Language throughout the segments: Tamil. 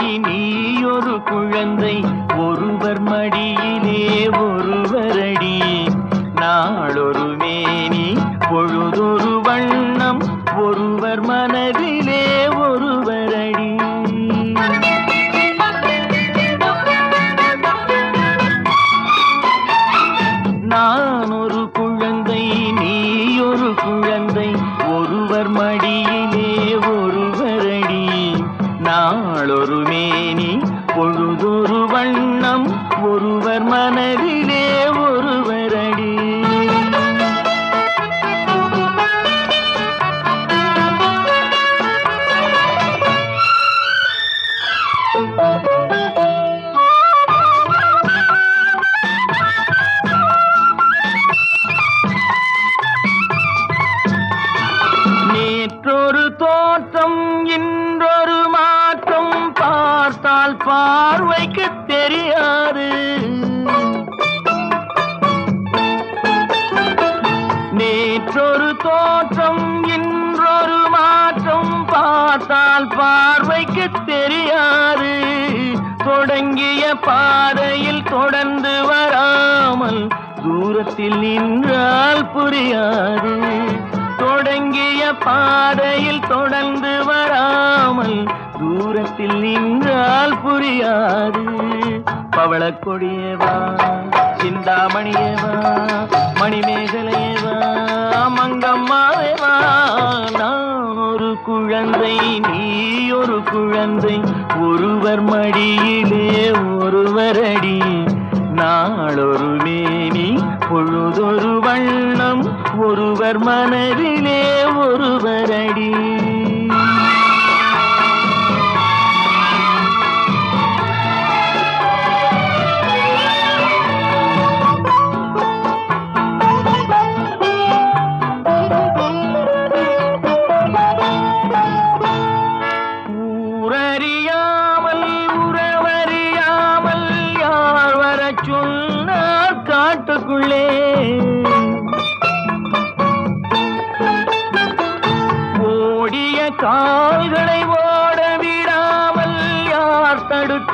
நீ ஒரு குழந்தை ஒருவர் மடியிலே ஒருவரடி. நாளொரு மேனி பொழுதொரு வண்ணம் ஒருவர் மனதிலே ஒருவரடி. நான் ஒரு குழந்தை நீ ஒரு குழந்தை ஒருவர் மடி மற்றொரு தோற்றம் இன்றொரு மாற்றம் பார்த்தால் பார்வைக்கு தெரியாது. நேற்றொரு தோற்றம் இன்றொரு மாற்றம் பார்த்தால் பார்வைக்கு தெரியாது. தொடங்கிய பாதையில் தொடர்ந்து வராமல் தூரத்தில் நின்றால் புரியாது. தொடங்கிய பாதையில் தொடர்ந்து வராமல் தூரத்தில் நின்றால் புரியாது. பவளக்கொடியேவா சிந்தாமணியேவா மணிமேகலையேவா மங்கம்மாவேவா நான் ஒரு குழந்தை நீ ஒரு குழந்தை ஒருவர் மடியிலே ஒருவரடி நாளொரு மேனி பொழுதொரு வண்ணம் ஒருவர் மனதிலே ஒருவர் அடி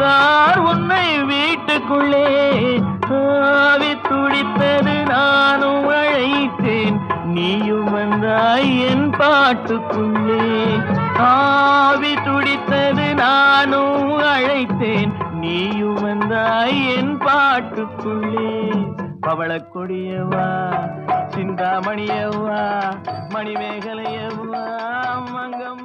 யார் உன்னை வீட்டுக்குள்ளே ஆவி துடித்தது நானும் அழைத்தேன். நீயும் வந்தாய் என் பாட்டுக்குள்ளே. ஆவி துடித்தது நானும் அழைத்தேன். நீயும் வந்தாய் என் பாட்டுக்குள்ளே. பவளக்கொடியவா சிந்தாமணியவா மணிமேகலையவா மங்கம்